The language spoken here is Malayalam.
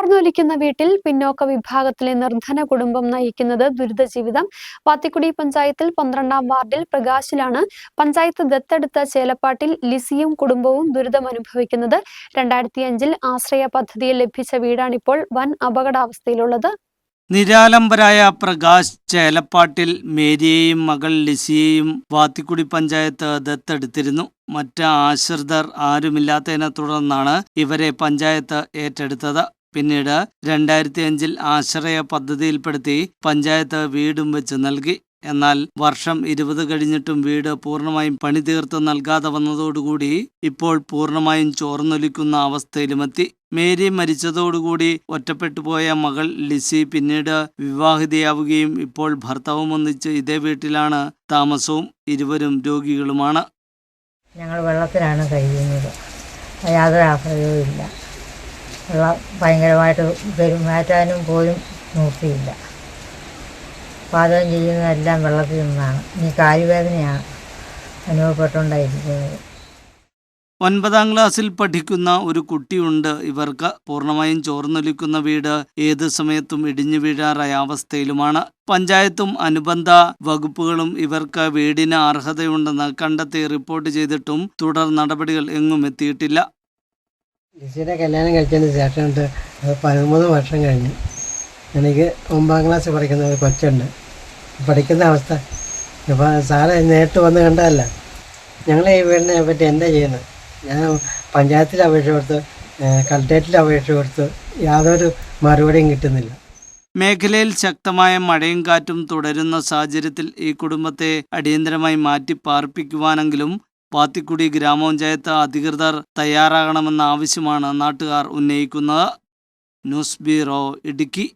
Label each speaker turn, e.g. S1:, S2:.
S1: ചോർന്നൊലിക്കുന്ന വീട്ടിൽ പിന്നോക്ക വിഭാഗത്തിലെ നിർധന കുടുംബം നയിക്കുന്നത് ദുരിത ജീവിതം. പാത്തിക്കുടി പഞ്ചായത്തിൽ പന്ത്രണ്ടാം വാർഡിൽ പ്രകാശിലാണ് പഞ്ചായത്ത് ദത്തെടുത്ത ചേലപ്പാട്ടിൽ ലിസിയും കുടുംബവും ദുരിതം അനുഭവിക്കുന്നത്. രണ്ടായിരത്തി അഞ്ചിൽ ആശ്രയ പദ്ധതിയിൽ ലഭിച്ച വീടാണിപ്പോൾ വൻ അപകടാവസ്ഥയിലുള്ളത്.
S2: നിരാലംബരായ പ്രകാശ് ചേലപ്പാട്ടിൽ മേരിയെയും മകൾ ലിസിയെയും വാത്തിക്കുടി പഞ്ചായത്ത് ദത്തെടുത്തിരുന്നു. മറ്റ് ആശ്രിതർ ആരുമില്ലാത്തതിനെ തുടർന്നാണ് ഇവരെ പഞ്ചായത്ത് ഏറ്റെടുത്തത്. പിന്നീട് രണ്ടായിരത്തി അഞ്ചിൽ ആശ്രയ പദ്ധതിയിൽപ്പെടുത്തി പഞ്ചായത്ത് വീടും വെച്ച് നൽകി. എന്നാൽ വർഷം ഇരുപത് കഴിഞ്ഞിട്ടും വീട് പൂർണമായും പണി തീർത്ത് നൽകാതെ വന്നതോടുകൂടി ഇപ്പോൾ പൂർണമായും ചോർന്നൊലിക്കുന്ന അവസ്ഥയിലുമെത്തി. മേരി മരിച്ചതോടുകൂടി ഒറ്റപ്പെട്ടു പോയ മകൾ ലിസി പിന്നീട് വിവാഹിതയാവുകയും ഇപ്പോൾ ഭർത്താവും ഒന്നിച്ച് ഇതേ വീട്ടിലാണ് താമസവും ഇരുവരും രോഗികളുമാണ്.
S3: ഞങ്ങൾ വെള്ളത്തിലാണ് കഴിയുന്നത്. യാതൊരു ആശ്രയവും ഇല്ല വെള്ളം ഭയങ്കരമായിട്ട് പെരുമാറ്റാനും പോലും നിവൃത്തിയില്ല പാചകം ചെയ്യുന്നതെല്ലാം വെള്ളത്തിൽ നിന്നാണ്. ഇനി കാലുവേദനയാണ് അനുഭവപ്പെട്ടുകൊണ്ടായിരിക്കുന്നത്.
S2: ഒൻപതാം ക്ലാസ്സിൽ പഠിക്കുന്ന ഒരു കുട്ടിയുണ്ട്. ഇവർക്ക് പൂർണമായും ചോർന്നൊലിക്കുന്ന വീട് ഏത് സമയത്തും ഇടിഞ്ഞു വീഴാറായ അവസ്ഥയിലുമാണ്. പഞ്ചായത്തും അനുബന്ധ വകുപ്പുകളും ഇവർക്ക് വീടിന് അർഹതയുണ്ടെന്ന് കണ്ടെത്തി റിപ്പോർട്ട് ചെയ്തിട്ടും തുടർ നടപടികൾ എങ്ങും എത്തിയിട്ടില്ല.
S4: ലിസിയുടെ കല്യാണം കഴിച്ചതിന് ശേഷം ഉണ്ട് അത് പതിമൂന്ന് വർഷം കഴിഞ്ഞു. എനിക്ക് ഒമ്പതാം ക്ലാസ് പഠിക്കുന്ന ഒരു കൊച്ചുണ്ട്. പഠിക്കുന്ന അവസ്ഥ. ഇപ്പോൾ സാറ് നേരിട്ട് വന്ന് കണ്ടതല്ല. ഞങ്ങൾ ഈ വീടിനെ പറ്റി എന്താ ചെയ്യുന്നത്? ഞാൻ പഞ്ചായത്തിൽ അപേക്ഷ കൊടുത്ത് കളക്ടറേറ്റിൽ അപേക്ഷ കൊടുത്ത് യാതൊരു മറുപടിയും കിട്ടുന്നില്ല.
S2: മേഖലയിൽ ശക്തമായ മഴയും കാറ്റും തുടരുന്ന സാഹചര്യത്തിൽ ഈ കുടുംബത്തെ അടിയന്തരമായി മാറ്റി പാർപ്പിക്കുവാനെങ്കിലും പാത്തിക്കുടി ഗ്രാമപഞ്ചായത്ത് അധികൃതർ തയ്യാറാകണമെന്ന ആവശ്യമാണ് നാട്ടുകാർ ഉന്നയിക്കുന്നത്. News bureau Idukki.